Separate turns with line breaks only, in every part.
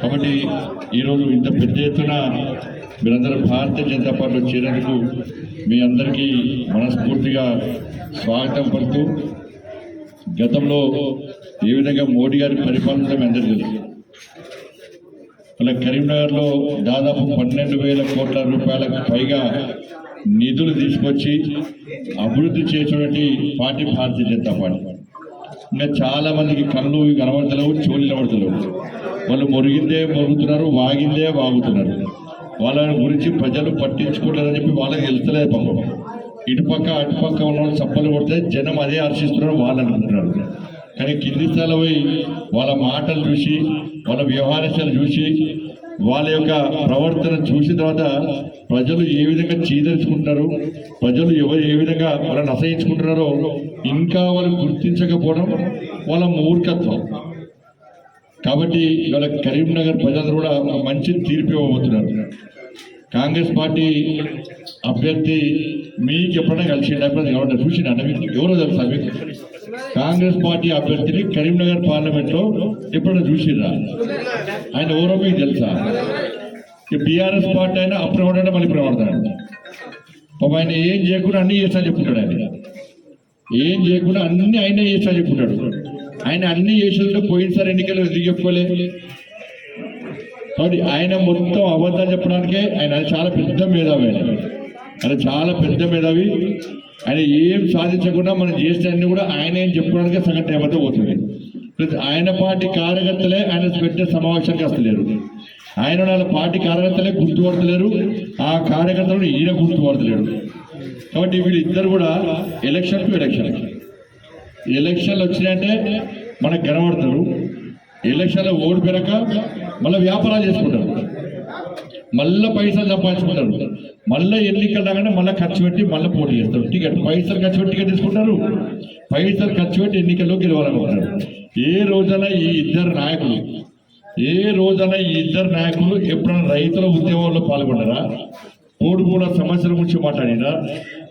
కాబట్టి ఈరోజు ఇంత పెద్ద ఎత్తున మీరందరూ భారతీయ జనతా పార్టీలో చేరేందుకు మీ అందరికీ మనస్ఫూర్తిగా స్వాగతం పడుతూ గతంలో ఏ విధంగా మోడీ గారి పరిపాలన మీ అందరికీ తెలుసు. అలా కరీంనగర్లో దాదాపు పన్నెండు వేల కోట్ల రూపాయలకు పైగా నిధులు తీసుకొచ్చి అభివృద్ధి చేసినటువంటి పార్టీ భారతీయ జనతా పార్టీ. ఇంకా చాలామందికి కళ్ళు కనబడతలేవు చెవులు కనబడతలేవు వాళ్ళు మురిగిందే మొరుగుతున్నారు వాగిందే వాగుతున్నారు. వాళ్ళ గురించి ప్రజలు పట్టించుకుంటారని చెప్పి వాళ్ళకి వెళ్తలేదు పాపం. ఇటుపక్క అటుపక్క ఉన్న వాళ్ళు చప్పలు కొడితే జనం అదే హర్షిస్తున్నారు వాళ్ళు అనుకుంటున్నారు. కానీ కింది స్థాయిలో పోయి వాళ్ళ మాటలు చూసి వాళ్ళ వ్యవహారాలు చూసి వాళ్ళ యొక్క ప్రవర్తన చూసిన తర్వాత ప్రజలు ఏ విధంగా చీదరించుకుంటున్నారు ప్రజలు ఎవరు ఏ విధంగా వాళ్ళని అసహించుకుంటున్నారో ఇంకా వాళ్ళు గుర్తించకపోవడం వాళ్ళ మూర్ఖత్వం. కాబట్టి ఇవాళ కరీంనగర్ ప్రజలు కూడా మంచి తీర్పు ఇవ్వబోతున్నారు. కాంగ్రెస్ పార్టీ అభ్యర్థి మీకు ఎప్పుడైనా కలిసి ఎవరైనా చూసిండ మీకు ఎవరో తెలుసా మీకు? కాంగ్రెస్ పార్టీ అభ్యర్థిని కరీంనగర్ పార్లమెంట్లో ఎప్పుడైనా చూసిరా ఆయన ఎవరో మీకు తెలుసా? ఈ బీఆర్ఎస్ పార్టీ అయినా అప్పుడు ఎవడంటే మళ్ళీ ఇప్పుడు ఎవడతాడు ఆయన ఏం చేయకుండా అన్నీ చేస్తా చెప్పుకుంటాడు ఆయన. ఏం చేయకుండా అన్ని ఆయన చేస్తా చెప్పుకుంటాడు ఆయన అన్ని చేసినట్టు పోయినసారి ఎన్నికలు ఎందుకు చెప్పుకోలే? కాబట్టి ఆయన మొత్తం అబద్ధాలు చెప్పడానికే ఆయన చాలా పెద్ద మేధావి ఆయన. ఆయన చాలా పెద్ద మేధావి. ఆయన ఏం సాధించకుండా మనం చేసినవన్నీ కూడా ఆయన ఏం చెప్పుకోవడానికే సగం టైం పోతుంది. ప్లస్ ఆయన పార్టీ కార్యకర్తలే ఆయన పెట్టే సమావేశానికి వస్తలేరు. ఆయన వాళ్ళ పార్టీ కార్యకర్తలే గుర్తుపడతలేరు ఆ కార్యకర్తలను ఈయన గుర్తుపడతలేడు కాబట్టి వీళ్ళిద్దరు కూడా ఎలక్షన్ టు ఎలక్షన్. ఎలక్షన్లు వచ్చినాయంటే మనకు కనబడతారు ఎలక్షన్లో ఓడిపోయాక మళ్ళీ వ్యాపారాలు చేసుకుంటారు. మళ్ళీ పైసలు సంపాదించుకుంటారు. మళ్ళీ ఎన్నికలు రాగానే మళ్ళీ ఖర్చు పెట్టి మళ్ళీ పోటీ చేస్తారు. టికెట్ పైసలు ఖర్చు పెట్టి టికెట్ తీసుకుంటారు. పైసలు ఖర్చు పెట్టి ఎన్నికల్లో గెలవాలనుకుంటారు. ఏ రోజైనా ఈ ఇద్దరు నాయకులు ఏ రోజైనా ఈ ఇద్దరు నాయకులు ఎప్పుడైనా రైతుల ఉద్యమంలో పాల్గొన్నారా కోడిగూడ సమస్యల గురించి మాట్లాడినా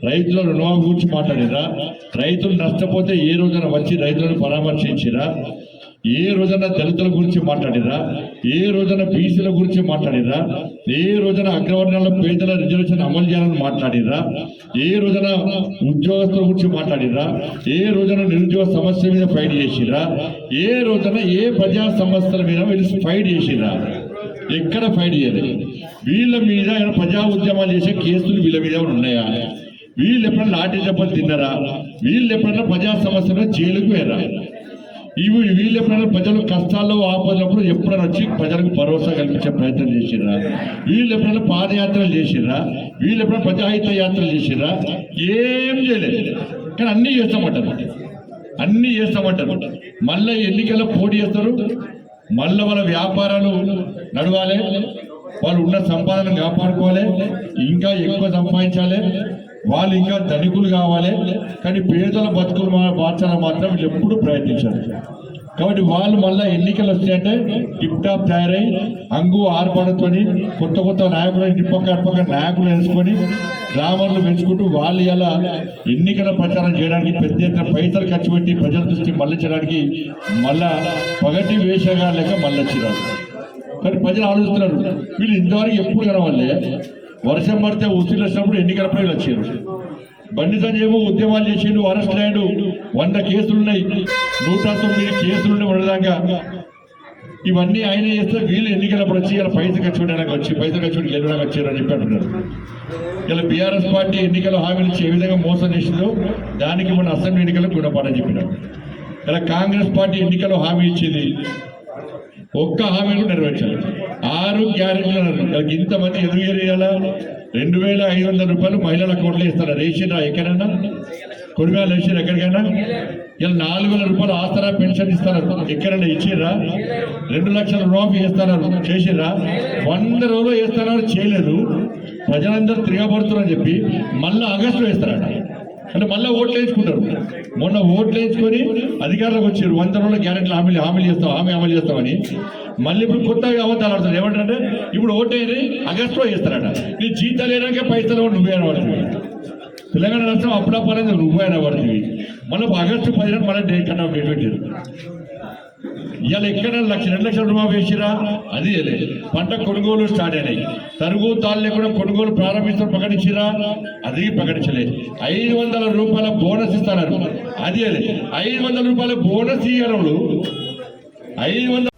రైతుల రుణమాఫీ గురించి మాట్లాడినా రైతులు నష్టపోతే ఏ రోజున వచ్చి రైతులను పరామర్శించిరా? ఏ రోజున దళితుల గురించి మాట్లాడిరా? ఏ రోజున బీసీల గురించి మాట్లాడిరా? ఏ రోజున అగ్రవర్ణాల పేదల రిజర్వేషన్ అమలు చేయాలని మాట్లాడిరా? ఏ రోజున ఉద్యోగస్తుల గురించి మాట్లాడిరా? ఏ రోజున నిరుద్యోగ సమస్య మీద ఫైట్ చేసిరా? ఏ రోజున ఏ ప్రజా సమస్యల మీద వీళ్ళు ఫైట్ చేసిరా? ఎక్కడ ఫైట్ చేయలేదు? వీళ్ళ మీద ఏమైనా ప్రజా ఉద్యమాలు చేసే కేసులు వీళ్ళ మీద ఏమైనా ఉన్నాయా? వీళ్ళు ఎప్పుడైనా లాఠీ దెబ్బలు తిన్నారా? వీళ్ళు ఎప్పుడైనా ప్రజా సమస్యలు జైలుకు వెళ్ళారా ఇవి వీళ్ళు ఎప్పుడైనా ప్రజలు కష్టాల్లో ఆపదప్పుడు ఎప్పుడైనా వచ్చి ప్రజలకు భరోసా కల్పించే ప్రయత్నం చేసిరా వీళ్ళు ఎప్పుడైనా పాదయాత్రలు చేసిరా వీళ్ళు ఎప్పుడైనా ప్రజాహిత యాత్రలు చేసిరా ఏం చేయలేదు. కానీ అన్నీ చేస్తామంటారు. అన్నీ చేస్తామంటారు. మళ్ళీ ఎన్నికల్లో పోటీ చేస్తారు. మళ్ళీ వాళ్ళ వ్యాపారాలు నడవాలి. వాళ్ళు ఉన్న సంపాదన కాపాడుకోవాలి ఇంకా ఎక్కువ సంపాదించాలి. వాళ్ళు ఇంకా ధనికులు కావాలి కానీ పేదల బతుకులు మార్చాలని మాత్రం వీళ్ళు ఎప్పుడు ప్రయత్నించారు. కాబట్టి వాళ్ళు మళ్ళీ ఎన్నికలు వస్తాయంటే టిప్ టాప్ తయారై అంగు ఆర్పడతోని కొత్త కొత్త నాయకులు ఇటుపక్క అటుపక్క నాయకులు వేసుకొని గ్రామాలను పెంచుకుంటూ వాళ్ళు ఇలా ఎన్నికల ప్రచారం చేయడానికి పెద్ద ఎత్తున పైసలు ఖర్చు పెట్టి ప్రజల దృష్టి మళ్ళించడానికి మళ్ళా పగటి వేషగా లేక మళ్ళీ కానీ ప్రజలు ఆలోచిస్తున్నారు. వీళ్ళు ఇంతవరకు ఎప్పుడు కనవాళ్ళే వర్షం పడితే ఉసిరి వచ్చినప్పుడు ఎన్నికలపై వీళ్ళు వచ్చారు. బండి సంజయ్ ఉద్యమాలు చేసిండు అరెస్ట్ అయ్యాడు. వంద కేసులున్నాయి. నూట తొమ్మిది కేసులున్నాయి ఉండదాకా ఇవన్నీ ఆయన చేస్తే వీళ్ళు ఎన్నికలప్పుడు వచ్చి ఇలా పైసలు ఖర్చు పెట్టడానికి వచ్చి పైసలు ఖర్చు పెట్టి గెలవడానికి చెప్పి అంటున్నారు. ఇలా బీఆర్ఎస్ పార్టీ ఎన్నికల హామీలు ఇచ్చి ఏ విధంగా మోసం చేసిందో దానికి మన అసెంబ్లీ ఎన్నికలకు గుణపాఠం చెప్పినారు. ఇలా కాంగ్రెస్ పార్టీ ఎన్నికల్లో హామీ ఇచ్చింది. ఒక్క హామీలు నెరవేర్చాలి. ఆరు గ్యారెంటీలు ఇంతమంది ఎదురు రెండు వేల ఐదు వందల రూపాయలు మహిళల అకౌంట్లో ఇస్తారా? రేషన్ ఎక్కడైనా? కొడిమేళ రేషన్ ఎక్కడికైనా? ఇలా నాలుగు వేల రూపాయలు ఆస్తారా పెన్షన్ ఇస్తున్నారు ఎక్కడైనా ఇచ్చిర్రా? రెండు లక్షల రుణమాఫీ ఇస్తున్నారు చేసిర్రా? వంద రోజులు వేస్తున్నారు చేయలేదు. ప్రజలందరూ తిరగబడుతున్నారని చెప్పి మళ్ళీ ఆగస్టులో వేస్తారట. అంటే మళ్ళీ ఓట్లు వేయించుకుంటారు. మొన్న ఓట్లు వేయించుకొని అధికారులకు వచ్చారు. వంద రోజుల గ్యారెంటీ హామీలు హామీలు చేస్తాం హామీ అమలు చేస్తామని. మళ్ళీ ఇప్పుడు కొత్తగా అబద్ధాలు ఆడుతున్నారు. ఏమంటారంటే ఇప్పుడు ఓటేది ఆగస్టులో చేస్తారట నీ జీతాలు వేయడానికే పైసలు నువ్వే పడుతుంది తెలంగాణ రాష్ట్రం అప్పుడప్పుడు నువ్వే పడుతుంది మళ్ళీ ఆగస్టు పదిహేను మళ్ళీ డేట్ కన్నా డేట్ పెట్టారు. ఇవాళ ఎక్కడ లక్ష రెండు లక్షల రుణమాఫీ వేసిరా అది పంట కొనుగోలు స్టార్ట్ అయినాయి. తరుగు తాళ్ళు లేకుండా కొనుగోలు ప్రారంభిస్తారు ప్రకటించిరా? అది ప్రకటించలేదు ఐదు వందల రూపాయల బోనస్ ఇస్తారు అది అదే ఐదు వందల రూపాయల బోనస్ ఇవ్వడంలో ఐదు వందల